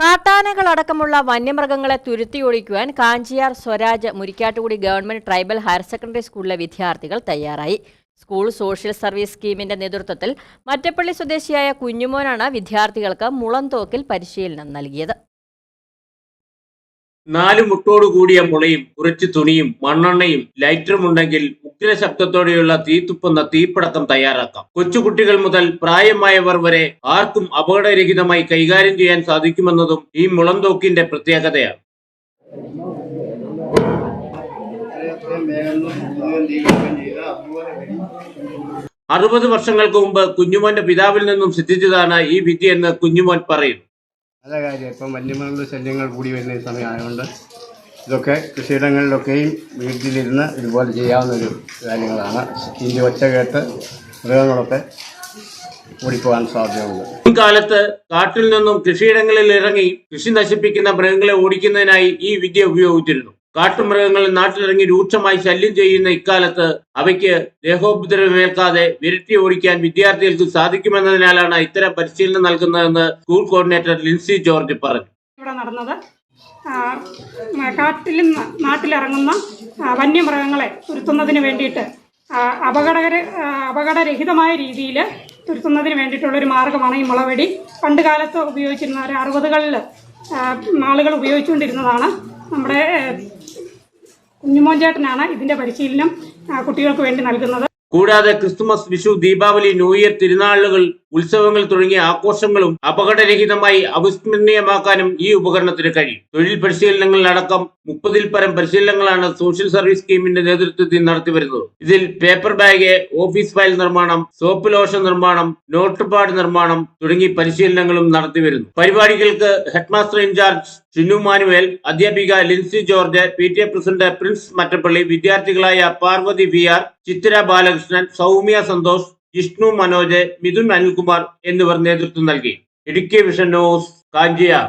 കാട്ടാനകളടക്കമുള്ള വന്യമൃഗങ്ങളെ തുരുത്തിയൊഴിക്കുവാൻ Kanchiyar Swaraj Murikkattukudi government tribal higher secondary സ്കൂളിലെ വിദ്യാർത്ഥികൾ തയ്യാറായി. സ്കൂൾ സോഷ്യൽ സർവീസ് സ്കീമിന്റെ നേതൃത്വത്തിൽ മറ്റപ്പള്ളി സ്വദേശിയായ കുഞ്ഞുമോനാണ് വിദ്യാർത്ഥികൾക്ക് മുളന്തോക്കിൽ പരിശീലനം നൽകിയത്. നാല് മുട്ടോട് കൂടിയ മുളയും കുറച്ച് തുണിയും മണ്ണെണ്ണയും ലൈറ്ററും ഉഗ്ര ശബ്ദത്തോടെയുള്ള തീത്തുപ്പുന്ന തീപ്പടക്കം തയ്യാറാക്കാം. കൊച്ചുകുട്ടികൾ മുതൽ പ്രായമായവർ വരെ ആർക്കും അപകടരഹിതമായി കൈകാര്യം ചെയ്യാൻ സാധിക്കുമെന്നതും ഈ മുളന്തോക്കിന്റെ പ്രത്യേകതയാണ്. അറുപത് വർഷങ്ങൾക്ക് മുമ്പ് കുഞ്ഞുമോന്റെ പിതാവിൽ നിന്നും സിദ്ധിച്ചതാണ് ഈ വിദ്യ എന്ന് കുഞ്ഞുമോൻ പറയുന്നു. നല്ല കാര്യം. ഇപ്പം വന്യമൃഗങ്ങളുടെ ശല്യങ്ങൾ കൂടി വരുന്ന സമയമായതുകൊണ്ട് ഇതൊക്കെ കൃഷിയിടങ്ങളിലൊക്കെയും വീട്ടിലിരുന്ന് ഇതുപോലെ ചെയ്യാവുന്ന ഒരു കാര്യങ്ങളാണ്. ഇതിന്റെ ഒച്ച കേട്ട് മൃഗങ്ങളൊക്കെ ഓടിപ്പോകാൻ സാധ്യതയുണ്ട്. മുൻകാലത്ത് കാട്ടിൽ നിന്നും കൃഷിയിടങ്ങളിൽ ഇറങ്ങി കൃഷി നശിപ്പിക്കുന്ന മൃഗങ്ങളെ ഓടിക്കുന്നതിനായി ഈ വിദ്യ ഉപയോഗിച്ചിരുന്നു. കാട്ടുമൃഗങ്ങൾ നാട്ടിലിറങ്ങി രൂക്ഷമായി ശല്യം ചെയ്യുന്ന ഇക്കാലത്ത് അവയ്ക്ക് ദേഹോപദ്രവമേൽക്കാതെ വിരട്ടി ഓടിക്കാൻ വിദ്യാർത്ഥികൾക്ക് സാധിക്കുമെന്നതിനാലാണ് ഇത്തരം പരിശീലനം നൽകുന്നതെന്ന് സ്കൂൾ കോർഡിനേറ്റർ ലിൻസി ജോർജ് പറഞ്ഞു. ഇവിടെ നടന്നത് കാട്ടിലും നാട്ടിലിറങ്ങുന്ന വന്യമൃഗങ്ങളെ തുരുത്തുന്നതിന് വേണ്ടിയിട്ട് അപകടകര അപകടരഹിതമായ രീതിയിൽ തുരുത്തുന്നതിന് വേണ്ടിയിട്ടുള്ളൊരു മാർഗമാണ് ഈ മുളവെടി. പണ്ട് കാലത്ത് ഉപയോഗിച്ചിരുന്ന ഒരു അറുപതുകളിൽ ആളുകൾ ഉപയോഗിച്ചുകൊണ്ടിരുന്നതാണ് നമ്മുടെ കുഞ്ഞുമോൻ ഇതിന്റെ പരിശീലനം ആ, കുട്ടികൾക്ക് വേണ്ടി നൽകുന്നത്. കൂടാതെ Christmas Vishu Deepavali new year തിരുനാളുകൾ ഉത്സവങ്ങൾ തുടങ്ങിയ ആഘോഷങ്ങളും അപകടരഹിതമായി അവിസ്മരണീയമാക്കാനും ഈ ഉപകരണത്തിന് കഴിയും. തൊഴിൽ പരിശീലനങ്ങളിലടക്കം മുപ്പതിൽ പരം പരിശീലനങ്ങളാണ് സോഷ്യൽ സർവീസ് സ്കീമിന്റെ നേതൃത്വത്തിൽ നടത്തിവരുന്നത്. ഇതിൽ പേപ്പർ ബാഗ് ഓഫീസ് ഫയൽ നിർമ്മാണം സോപ്പ് ലോഷൻ നിർമ്മാണം നോട്ട് പാഡ് നിർമ്മാണം തുടങ്ങി പരിശീലനങ്ങളും നടത്തിവരുന്നു. പരിപാടികൾക്ക് ഹെഡ്മാസ്റ്റർ ഇൻചാർജ് ഷിനു മാനുവേൽ അധ്യാപിക Lincy George P T A president Prince Mattappally വിദ്യാർത്ഥികളായ Parvathy V R Chithira Balakrishnan Soumya Santhosh Jishnu Manoj Mithun Anilkumar എന്നിവർ നേതൃത്വം നൽകി. Idukki vision news Kanchiyar.